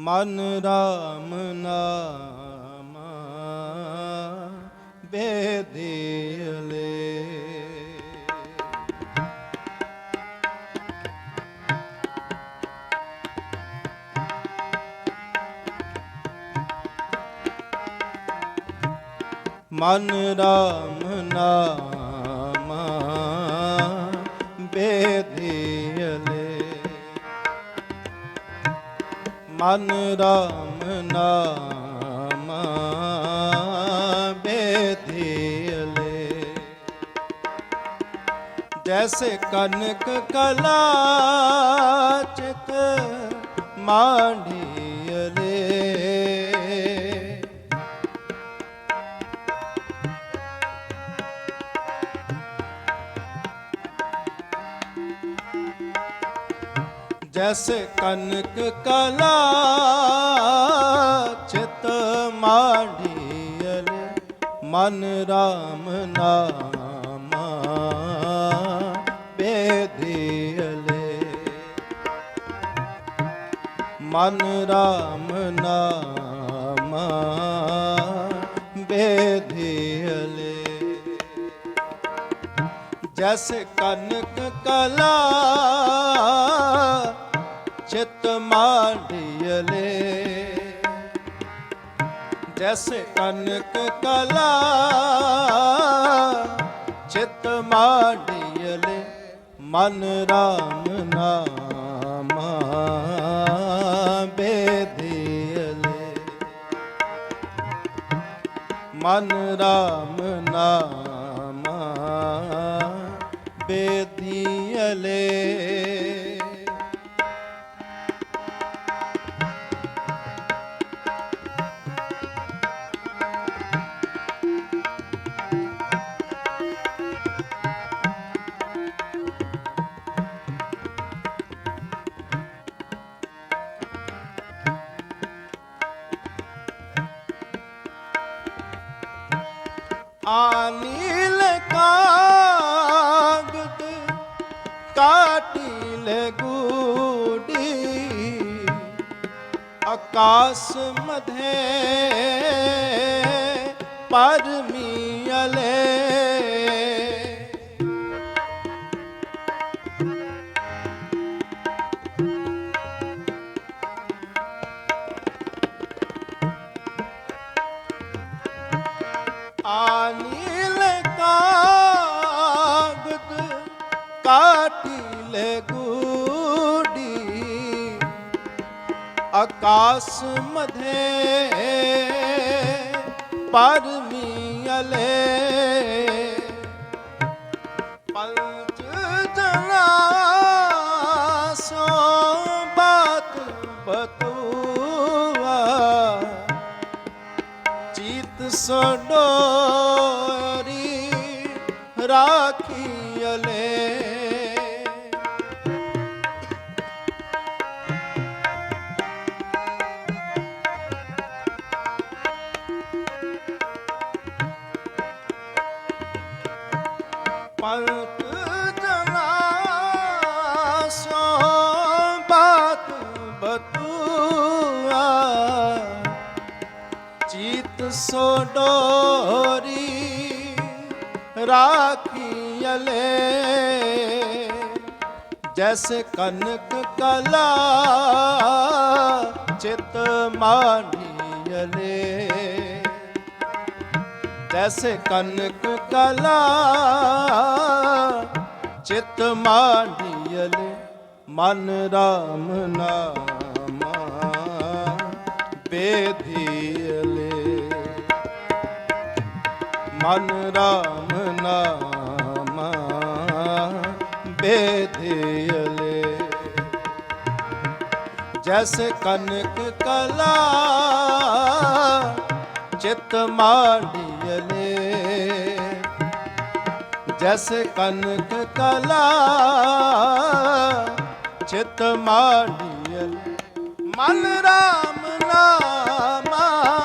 ਮਨ ਰਾਮ ਨਾਮ ਬੇਦਿਲੇ ਮਨ ਰਾਮ ਨਾਮ ਬੇਦਿਲੇ ਮਨ ਰਾਮ ਨਾਮ ਬੇਦਿਲੇ। ਜੈਸੇ ਕਨਕ ਕਲਾ ਚਿਤ ਮਾਂਡੀਲੇ ਜੈਸ ਕਨਕ ਕਲਾ ਚਿਤ ਮਾਂਡੀਲ ਮਨ ਰਾਮ ਨਾਮ ਬੇਦਿਲੇ ਮਨ ਰਾਮ ਨਾਮ ਬੇਦਿਲੇ ਜੈਸ ਕਨਕ ਕਲਾ ਚਿਤ ਮਾਂਡੀਲੇ ਜੈਸੇ ਕਨਕ ਕਲਾ ਚਿਤ ਮਾਂਡੀਲੇ ਮਨ ਰਾਮ ਨਾਮ ਬੇਦਿਲੇ ਮਨ ਰਾਮ ਨਾਮ ਬੇਦੀਅਲੇ ਆਕਾਸ ਮਧੇ ਪਰਮੀਅਲੇ ਆਨੀਲ ਆਕਾਸ ਮਧੇ ਪਰਮੀਅਲੇ ਪੰਚ ਜਨਾ ਸੋ ਬਾਤ ਬਤੂਆ। ਚੀਤ ਸਡੋਰੀ ਰਾਖੀਅਲੇ ਚੀਤ ਸੋ ਡੋਰੀ ਰਾਖੀਅਲੇ ਜੈਸੇ ਕਨਕ ਕਲਾ ਚਿਤ ਮਾਨੀਅਲੇ ਜੈਸੇ ਕਨਕ ਕਲਾ ਚਿਤ ਮਾਨੀਅਲੇ ਮਨ ਰਾਮ ਨਾਮ। ਬੇਧੀਅਲੇ ਮਨ ਰਾਮ ਨਾਮ ਬੇਧੀਅਲੇ ਜੈਸੇ ਕਨਕ ਕਲਾ ਚਿਤ ਮਾਂਡੀਅਲੇ ਜੈਸੇ ਕਨਕ ਕਲਾ ਚਿਤ ਮਾਂਡੀਅਲੇ ਮਨ ਰਾਮ ਨਾਮਾ ਬੇਦੀਅਲੇ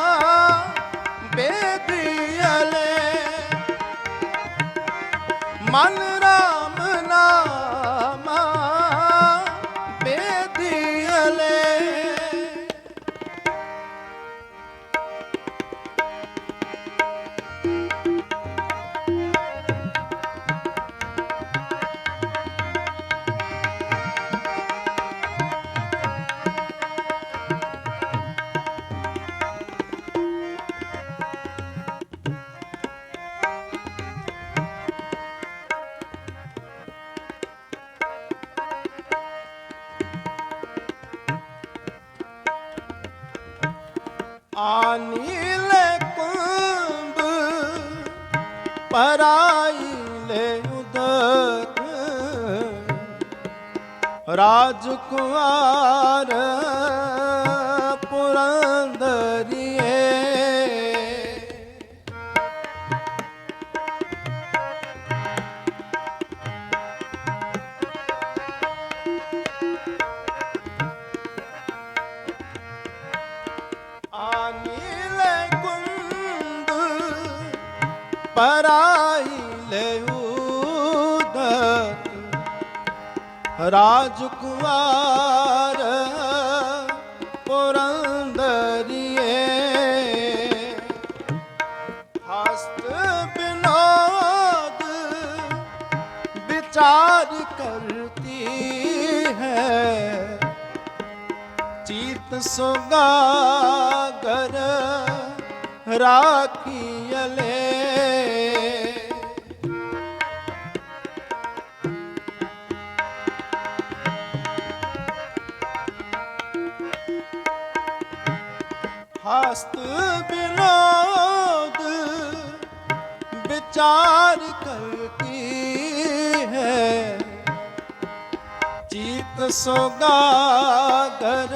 ਆਨੀਲੇ ਕੁੰਭ ਪਰਾਈ ਲੈ ਉਦਕ। ਰਾਜਕੁਮਾਰ ਪੁਰੰਦਰੀਏ ਪਰਾਈ ਲੈ ਉਦਕ ਰਾਜਕੁਮਾਰ ਪੁਰੰਦਰੀਏ ਹਸਤ ਬਿਨੋਦ ਵਿਚਾਰ ਕਰਤੀ ਹੈ ਚੀਤ ਸੁਗਾਗਰ ਰਾਖੀਲੇ ਹਸਤ ਬਿਨੋਦ ਵਿਚਾਰ ਕਰਤੀ ਹੈ। ਚੀਤ ਸੋਗਾਗਰ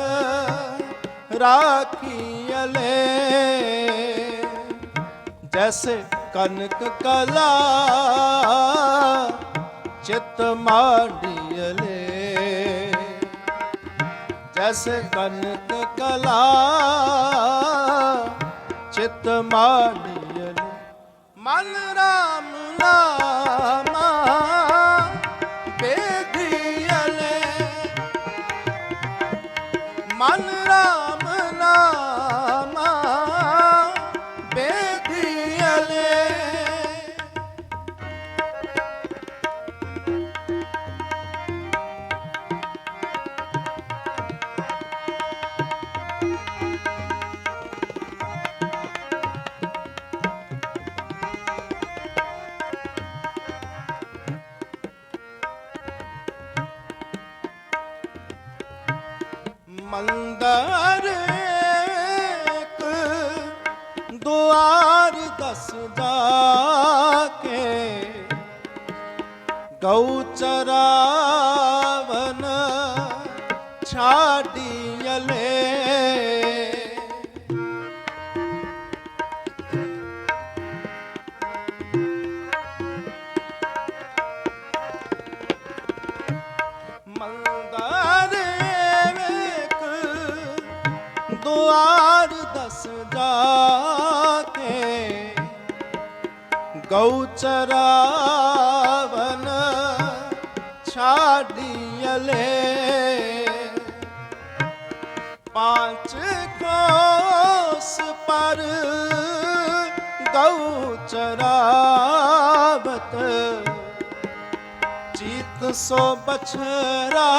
ਰਾਖੀਲੇ ਜੈਸੇ ਕਨਕ ਕਲਾ ਚਿਤ ਮਾਡੀਲੇ ਜੈਸੇ ਕਨਕ ਕਲਾ ਚਿਤ ਮਾਡੀਲੇ ਮਨ ਰਾਮ ਨਾਮਾ ਚਰਾਵਨ ਛਾਡੀਲੇ ਮੰਦਰ ਦੁਆਰ ਦਸ ਜਾ ਕੇ। ਗਊ ਚਰਾਵਨ ਛਾਡੀਲੇ ਪਾਂਚ ਕੋਸ ਪਰ ਗਊ ਚਰਾਵਤ ਚੀਤ ਸੋ ਬਛਰਾ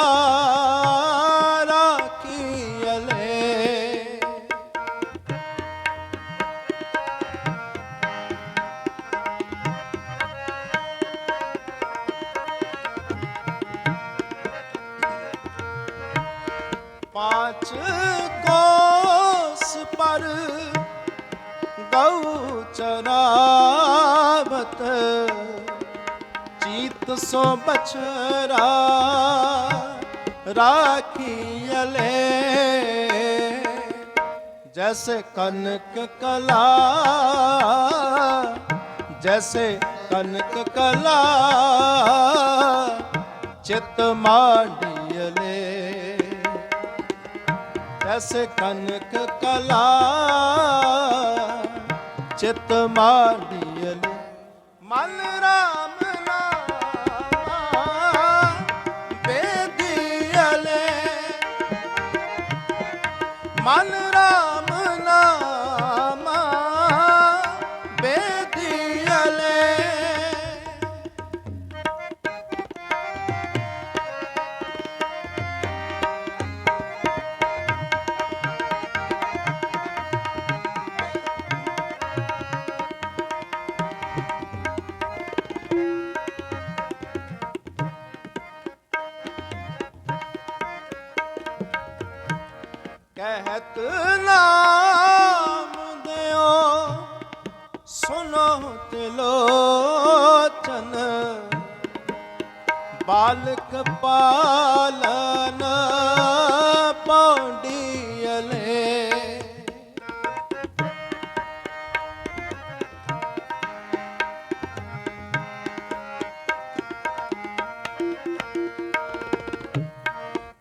ਗਊ ਚਰਾਵਤ, ਚੀਤ ਸੋ ਬਛਰਾ ਰਾਖੀਲੇ ਜੈਸੇ ਕਨਕ ਕਲਾ, ਜੈਸੇ ਕਨਕ ਕਲਾ, ਚਿਤ ਮਾਡੀਲੇ ਜੈਸੇ ਕਨਕ ਕਲਾ ਚਿਤ ਮਾਡੀਲੇ ਮਨ ਰਾਮ ਨਾਮਾ ਬੇਦੀਲੇ ਮਨ ਬਾਲਕ ਪਾਲਨ ਪੌਂਡੀਅਲੇ।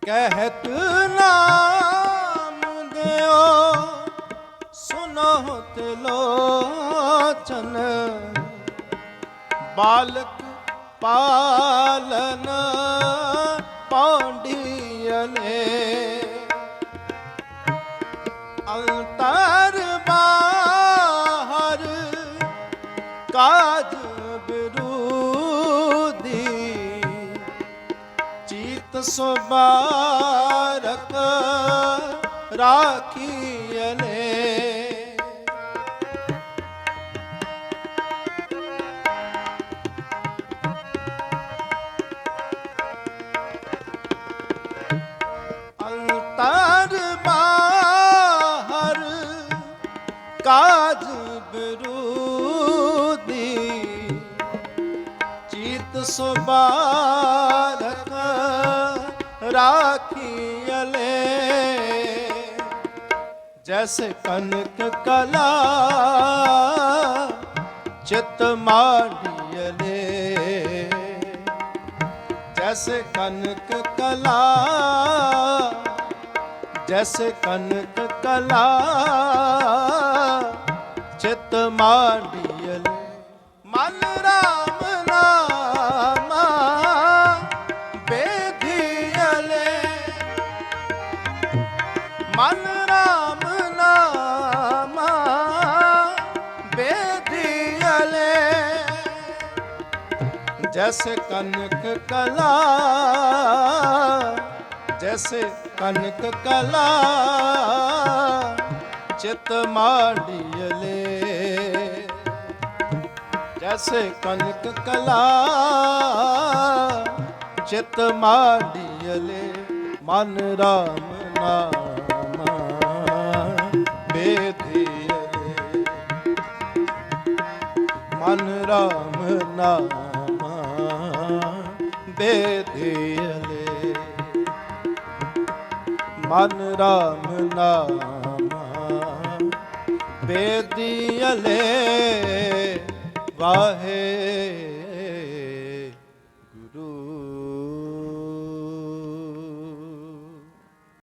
ਕਹਿਤ ਨਾਮ ਦਿਓ ਸੁਨੋ ਤਿਲੋਚਨ ਬਾਲਕ ਪਾਲਨ ਪੌਂਡੀਅਲੇ ਅੰਤਰ ਬਾਹਰ ਕਾਜ ਬਿਰੂਦੀ ਚੀਤ ਸੁਬਾਰਕ ਰਾਖੀ ਕਾਜ ਬਿਰੂਦੀ ਚੀਤ ਸੁਬਾਰਕ ਰਾਖੀਅਲੇ ਜੈਸ ਕਨਕ ਕਲਾ ਚਿਤ ਮਾਂਡੀਅਲੇ ਜੈਸ ਕਨਕ ਕਲਾ ਜਸ ਕਨਕ ਕਲਾ, ਚਿਤ ਮਾਂਡੀਅਲੇ ਮਨ ਰਾਮ ਨਾਮਾ ਬੇਧੀਅਲੇ ਮਨ ਰਾਮ ਨਾਮਾ ਬੇਧੀਅਲੇ ਜਸ ਕਨਕ ਕਲਾ ਜੈਸੇ ਕਨਕ ਕਲਾ ਚਿਤ ਮਾਂਡੀਅਲੇ ਜੈਸੇ ਕਨਕ ਕਲਾ ਚਿਤ ਮਾਂਡੀਅਲੇ ਮਨ ਰਾਮ ਨਾਮਾ ਬੇਧੀਅਲੇ ਮਨ ਰਾਮ ਨਾਮਾ ਬੇਧੀਅਲੇ ਮਨ ਰਾਮ ਨਾਮਾ। ਬੇਧੀਅਲੇ ਵਾਹੇ